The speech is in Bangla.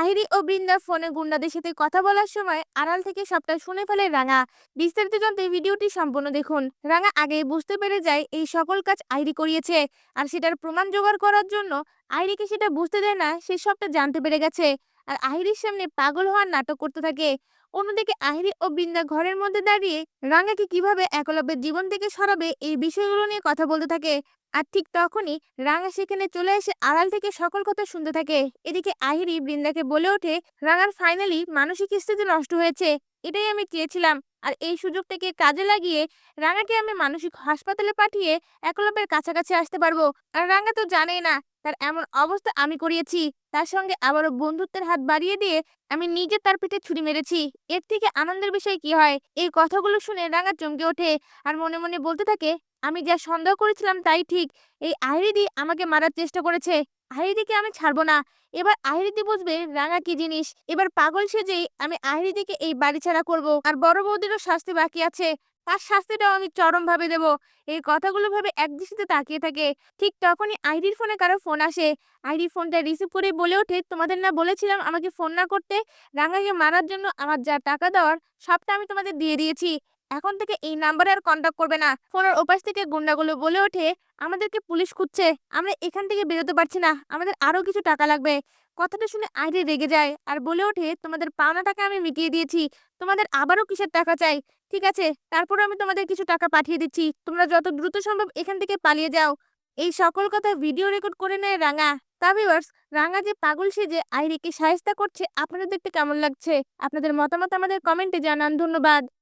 আহিরি ও বৃন্দা ফোনে গুন্ডাদের সাথে কথা বলার সময় আড়াল থেকে সবটা শুনে ফেলে রাঙা। বিস্তারিত জানতে ভিডিওটি সম্পূর্ণ দেখুন। রাঙা আগে বুঝতে পেরে যায় এই সকল কাজ আইরি করিয়েছে। আর সেটার প্রমাণ জোগাড় করার জন্য আইরিকে সেটা বুঝতে দেয় না, সে সবটা জানতে পেরে গেছে। আর আহিরির সামনে পাগল হওয়ার নাটক করতে থাকে। অন্যদিকে আহিরি ও বৃন্দা ঘরের মধ্যে দাঁড়িয়ে রাঙ্গাকে কীভাবে একলব্যের জীবন থেকে সরাবে এই বিষয়গুলো নিয়ে কথা বলতে থাকে। আর ঠিক তখনই রাঙা সেখানে চলে এসে আড়াল থেকে সকল কথা শুনতে থাকে। এদিকে আহিরি বৃন্দাকে বলে ওঠে, রাঙার ফাইনালি মানসিক স্থিতি নষ্ট হয়েছে। এটাই আমি চেয়েছিলাম। আর এই সুযোগটাকে কাজে লাগিয়ে রাঙাকে আমি মানসিক হাসপাতালে পাঠিয়ে একলব্যের কাছাকাছি আসতে পারব? আর রাঙা তো জানেই না, তার এমন অবস্থা আমি করিয়েছি। তার সঙ্গে আবারও বন্ধুত্বের হাত বাড়িয়ে দিয়ে আমি নিজে তার পিঠে ছুরি মেরেছি। এর থেকে আনন্দের বিষয় কি হয়? এই কথাগুলো শুনে রাঙা চমকে ওঠে আর মনে মনে বলতে থাকে, আমি যা সন্দেহ করেছিলাম তাই ঠিক। এই আহিরিদি আমাকে মারার চেষ্টা করেছে। আহিরিদিকে আমি ছাড়বো না। এবার আহিরিদি বুঝবে রাঙা কি জিনিস। এবার পাগল সেজেই আমি আহিরিদিকে এই বাড়ি ছাড়া করব। আর বড় বৌদিরও শাস্তি বাকি আছে। তার শাস্তিটাও আমি চরমভাবে দেব। এই কথাগুলো ভাবে একদৃষ্টিতে তাকিয়ে থাকে, ঠিক তখনই আইডির ফোনে কারও ফোন আসে। আইডি ফোনটা রিসিভ করে বলে ওঠে, তোমাদের না বলেছিলাম আমাকে ফোন না করতে? রাঙাকে মারার জন্য আমার যা টাকা দেওয়ার, সবটা আমি তোমাদের দিয়ে দিয়েছি। এখন থেকে এই নাম্বারে আর কন্ট্যাক্ট করবে না। ফোনের ওপাশ থেকে গুন্ডাগুলো বলে ওঠে, আমাদেরকে পুলিশ খুঁজছে। আমরা এখান থেকে বেরোতে পারছি না। আমাদের আরও কিছু টাকা লাগবে। কথাটা শুনে আইডি রেগে যায় আর বলে ওঠে, তোমাদের পাওনা টাকা আমি মিটিয়ে দিয়েছি। তোমাদের আবারও কিসের টাকা চাই? ঠিক আছে তারপর আমি তোমাদের কিছু টাকা পাঠিয়ে দিচ্ছি। তোমরা যত দ্রুত সম্ভব এখান থেকে পালিয়ে যাও। এই সকল কথা ভিডিও রেকর্ড করে নেয় রাঙা। তা ভিউয়ার্স, রাঙা যে পাগল সেজে আইরিকে সাহেস্তা করছে, আপনাদের দেখতে কেমন লাগছে? আপনাদের মতামত আমাদের কমেন্টে জানান। ধন্যবাদ।